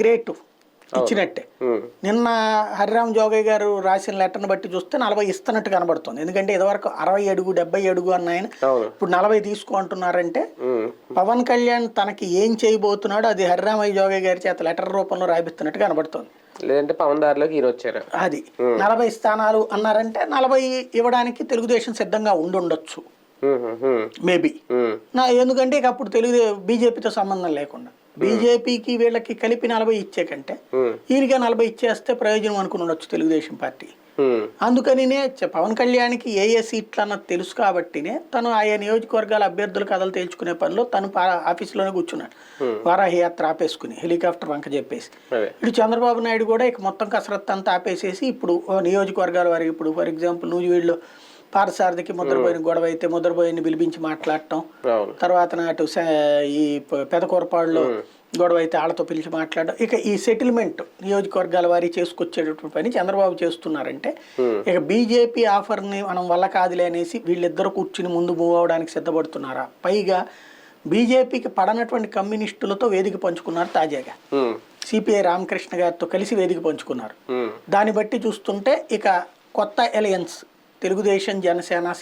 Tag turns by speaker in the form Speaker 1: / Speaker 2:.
Speaker 1: Great ఇచ్చినట్టే. నిన్న హరిరామ్ జోగయ్య గారు రాసిన లెటర్ని బట్టి చూస్తే నలభై ఇస్తున్నట్టు కనబడుతుంది. ఎందుకంటే ఇదివరకు అరవై అడుగు డెబ్బై అడుగు అన్నాయన ఇప్పుడు నలభై తీసుకో అంటున్నారంటే పవన్ కళ్యాణ్ తనకి ఏం చేయబోతున్నాడో అది హరిరామయ్య జోగయ్య గారి చేత లెటర్ రూపంలో రాయిస్తున్నట్టు కనబడుతుంది.
Speaker 2: లేదంటే పవన్ దారిలోకి ఈయన వచ్చారు.
Speaker 1: అది. నలభై స్థానాలు అన్నారంటే నలభై ఇవ్వడానికి తెలుగుదేశం సిద్ధంగా ఉండుండొచ్చు మేబీ నా ఎందుకంటే ఇక అప్పుడు తెలుగు బీజేపీతో సంబంధం లేకుండా. బీజేపీకి వీళ్ళకి కలిపి నలభై ఇచ్చే కంటే ఈయనగా నలభై ఇచ్చేస్తే ప్రయోజనం అనుకుని ఉండొచ్చు తెలుగుదేశం పార్టీ. అందుకనినే పవన్ కళ్యాణ్కి ఏ ఏ సీట్లు అన్నది తెలుసు కాబట్టినే తను ఆయా నియోజకవర్గాల అభ్యర్థుల కథలు తేల్చుకునే పనిలో తను ఆఫీసులోనే కూర్చున్నాడు. వారాహి యాత్ర ఆపేసుకుని హెలికాప్టర్ వంక చెప్పేసి. ఇటు చంద్రబాబు నాయుడు కూడా ఇక మొత్తం కసరత్తు అంతా ఆపేసేసి ఇప్పుడు నియోజకవర్గాల వారికి ఇప్పుడు ఫర్ ఎగ్జాంపుల్ నూజివీడులో పారసారథికి ముద్రపోయిన గొడవ అయితే ముద్రపోయిని పిలిపించి మాట్లాడటం. తర్వాత నాటు ఈ పెదకూరపాడులో గొడవ అయితే వాళ్ళతో పిలిచి మాట్లాడడం. ఇక ఈ సెటిల్మెంట్ నియోజకవర్గాల వారి చేసుకొచ్చేటటువంటి పని చంద్రబాబు చేస్తున్నారంటే ఇక బీజేపీ ఆఫర్ని మనం వల్ల కాదులే అనేసి వీళ్ళిద్దరు కూర్చుని ముందు మూవ్ అవడానికి సిద్ధపడుతున్నారా? పైగా బీజేపీకి పడనటువంటి కమ్యూనిస్టులతో వేదిక పంచుకున్నారు తాజాగా. సిపిఐ రామకృష్ణ గారితో కలిసి వేదిక పంచుకున్నారు. దాన్ని బట్టి చూస్తుంటే ఇక కొత్త ఎలయన్స్ తెలుగుదేశం జనసేన